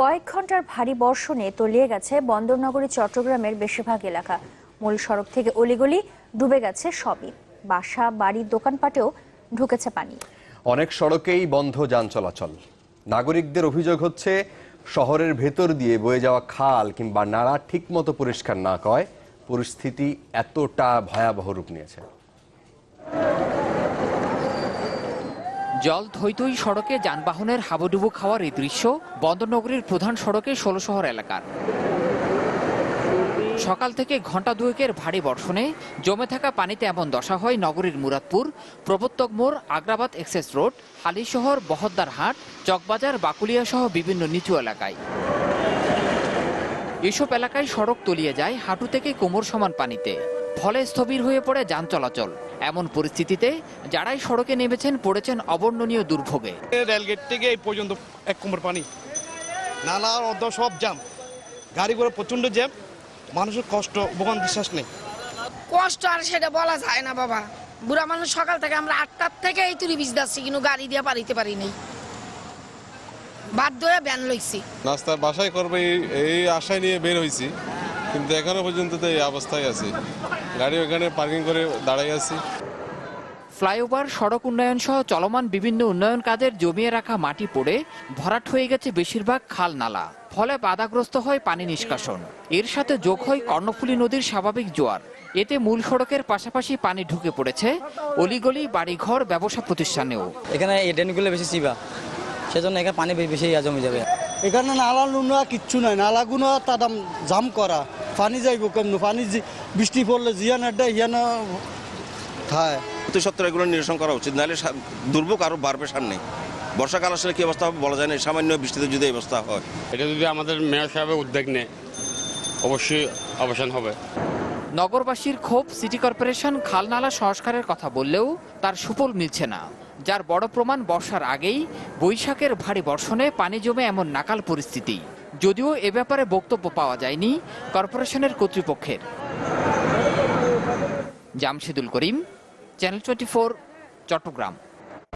কয়েক ঘণ্টার ভারী বর্ষণে তলিয়ে গেছে বন্দরনগরী, চট্টগ্রামের বেশিরভাগ এলাকা। মূল সড়ক থেকে অলিগলি ডুবে গেছে সবই। বাসা বাড়ির দোকানপাটেও ঢুকেছে পানি। অনেক সড়কেই বন্ধ যান চলাচল। নাগরিকদের অভিযোগ হচ্ছে, শহরের ভেতর দিয়ে বয়ে যাওয়া খাল কিংবা নালা ঠিকমতো পরিষ্কার না কয়। পরিস্থিতি এতটা ভয়াবহ রূপ নিয়েছে। জল থই থই সড়কে যানবাহনের হাবুডুবু খাওয়ার এই দৃশ্য বন্দরনগরীর প্রধান সড়কে ষোলো শহর এলাকার। সকাল থেকে ঘণ্টা দুয়েকের ভারী বর্ষণে জমে থাকা পানিতে এমন দশা হয় নগরীর মুরাদপুর, প্রবর্তক মোড়, আগ্রাবাদ এক্সেস রোড হালিশহর বহদ্দার হাট, চকবাজার, বাকুলিয়া সহ বিভিন্ন নিচু এলাকায়। এসব এলাকায় সড়ক তলিয়ে যায় হাঁটু থেকে কোমর সমান পানিতে। ফলে স্থবির হয়ে পড়ে যান চলাচল। এমন পরিস্থিতিতে যারাই সড়কে নেমেছেন পড়েছেন অবর্ণনীয় দুর্ভোগে। রেলগেট থেকে এই পর্যন্ত এক কোমর পানি। নালা অর্ধ সব জ্যাম। গাড়িগুলো প্রচণ্ড জ্যাম। মানুষের কষ্ট ভোগান বিশ্বাস নেই। কষ্ট আর সেটা বলা যায় না বাবা। বুড়া মানুষ সকাল থেকে আমরা আটটার থেকে এই তুলি বিজ যাচ্ছি কিন্তু গাড়ি দিয়ে পারিতে পারি নাই। বাধ্য হয়ে ব্যান লইছি। নাস্তার বাসায় করবে এই- এই আশায় নিয়ে বের হয়েছি কিন্তু এখনও পর্যন্ত তো এই অবস্থায় আছি। গাড়ি ওখানে পার্কিং করে দাঁড়াই আছি। ফ্লাইওভার সড়ক উন্নয়ন সহ চলমান বিভিন্ন উন্নয়ন কাজের জমিয়ে রাখা মাটি পড়ে ভরাট হয়ে গেছে বেশিরভাগ খাল নালা ফলে বাধাগ্রস্ত হয় পানি নিষ্কাশন। এর সাথে যোগ হয় কর্ণফুলী নদীর স্বাভাবিক জোয়ার। এতে মূল সড়কের পাশাপাশি পানি ঢুকে পড়েছে। অলিগলি বাড়িঘর ব্যবসা প্রতিষ্ঠানেও। এখানে এই ড্রেনগুলো বেশি চিবা সেজন্য এখানে পানি বেশি জমে যাবে। এখানে নালা নুনা কিচ্ছু নয় নালাগুলো তার জাম করা। পানি যাইব কেমন? পানি জি- বৃষ্টি পড়লে জিয়ান আড্ডা হিয়ানা থায়। অতি সত্তর এগুলো নিরসন করা উচিত নাহলে দুর্ভোগ আরও বাড়বে সামনে। বর্ষাকাল আসলে কি অবস্থা হবে বলা যায় না সামান্য বৃষ্টিতে যদি এই অবস্থা হয়। এটা যদি আমাদের মেয়র সাহেবের উদ্যোগ নেয় অবশ্যই অবসান হবে। নগরবাসীর ক্ষোভ সিটি কর্পোরেশন খালনালা সংস্কারের কথা বললেও তার সুফল মিলছে না। যার বড় প্রমাণ বর্ষার আগেই বৈশাখের ভারী বর্ষণে পানি জমে এমন নাকাল পরিস্থিতি। যদিও এ ব্যাপারে বক্তব্য পাওয়া যায়নি কর্পোরেশনের কর্তৃপক্ষের। Jamshedul Karim channel twenty Chattogram.